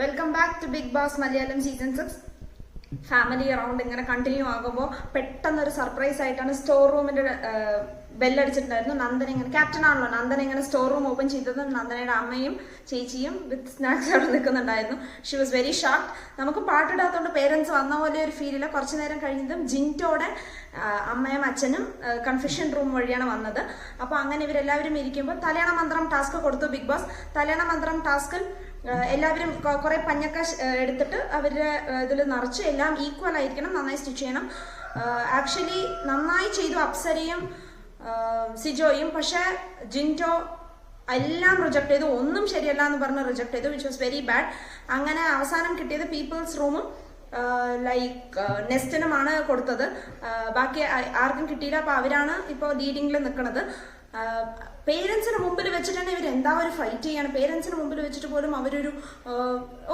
Welcome back to big boss Malayalam season six family around ഇങ്ങനെ continue ആകുമ്പോൾ പെട്ടെന്നൊരു surprise ആയിട്ടാണ് സ്റ്റോർ റൂമിന്റെ ബെല്ലടിച്ചിട്ടുണ്ടായിരുന്നു നന്ദന ഇങ്ങനെ ക്യാപ്റ്റൻ ആണല്ലോ. നന്ദന ഇങ്ങനെ സ്റ്റോർ റൂം ഓപ്പൺ ചെയ്തത് നന്ദനയുടെ അമ്മയും ചേച്ചിയും വിത്ത് സ്നാക്സ് അവിടെ നിൽക്കുന്നുണ്ടായിരുന്നു. ഷി വാസ് വെരി ഷാർട്ട് നമുക്ക് പാട്ടിടാത്തതുകൊണ്ട് പേരൻസ് വന്ന പോലെ ഒരു ഫീലില്ല കുറച്ചു നേരം കഴിഞ്ഞതും ജിന്റോടെ അമ്മയും അച്ഛനും കൺഫ്യൂഷൻ റൂം വഴിയാണ് വന്നത്. അപ്പോൾ അങ്ങനെ ഇവരെല്ലാവരും ഇരിക്കുമ്പോൾ തലയണ മന്ത്രം ടാസ്ക് കൊടുത്തു ബിഗ് ബോസ് തലയണ മന്ത്രം ടാസ്കിൽ എല്ലാവരും കുറേ പഞ്ഞക്കാശ് എടുത്തിട്ട് അവരുടെ ഇതിൽ നിറച്ച് എല്ലാം ഈക്വൽ ആയിരിക്കണം നന്നായി സ്റ്റിച്ച് ചെയ്യണം. ആക്ച്വലി നന്നായി ചെയ്തു അപ്സരയും സിജോയും പക്ഷെ ജിന്റോ എല്ലാം റിജക്ട് ചെയ്തു. ഒന്നും ശരിയല്ല എന്ന് പറഞ്ഞ് റിജക്ട് ചെയ്തു വിച്ച് വാസ് വെരി ബാഡ് അങ്ങനെ അവസാനം കിട്ടിയത് പീപ്പിൾസ് റൂമും ലൈക്ക് നെസ്റ്റിനുമാണ് കൊടുത്തത്. ബാക്കി ആർക്കും കിട്ടിയില്ല. അപ്പൊ അവരാണ് ഇപ്പോൾ ലീഡിങ്ങിൽ നിൽക്കുന്നത് പേരൻസിന് മുമ്പിൽ വെച്ചിട്ട് തന്നെ ഇവർ എന്താ ഒരു ഫൈറ്റ് ചെയ്യാണ്? പേരൻസിന് മുമ്പിൽ വെച്ചിട്ട് പോലും അവരൊരു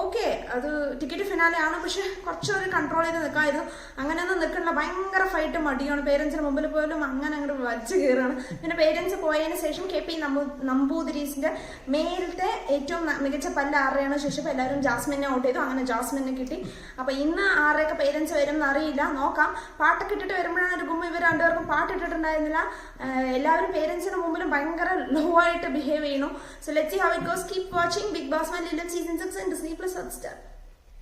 ഓക്കെ അത് ടിക്കറ്റ് ഫിനാലെ ആണ്. പക്ഷെ കുറച്ചൊരു കൺട്രോൾ ചെയ്ത് നിൽക്കാമായിരുന്നു അങ്ങനെയൊന്നും നിൽക്കണ്ട ഭയങ്കര ഫൈറ്റ് മടിയാണ്. പേരൻസിന് മുമ്പിൽ പോലും അങ്ങനെ അങ്ങോട്ട് വലിച്ചു കയറുകയാണ് പിന്നെ പേരൻസ് പോയതിന് ശേഷം കെ പി നമ്പൂ നമ്പൂതിരീസിന്റെ മേലത്തെ ഏറ്റവും മികച്ച പല്ല ആറയാണ് ശേഷം എല്ലാവരും ജാസ്മിനെ ഔട്ട് ചെയ്തു. അങ്ങനെ ജാസ്മിനെ കിട്ടി. അപ്പൊ ഇന്ന് ആരുടെയൊക്കെ പേരൻസ് വരും എന്ന് അറിയില്ല. നോക്കാം. പാട്ടൊക്കെ ഇട്ടിട്ട് വരുമ്പോഴാണ് ഒരു ഗുമ്മ ഇവർ രണ്ടുപേർക്കും പാട്ട് എല്ലാവരും ആഹ് പേരൻസിന് മുമ്പിലും ഭയങ്കര ലോ ആയിട്ട് ബിഹേവ് ചെയ്യുന്നു. So let see how it goes keep watching big boss my ലില്ലൻ season six and Disney plus Hotstar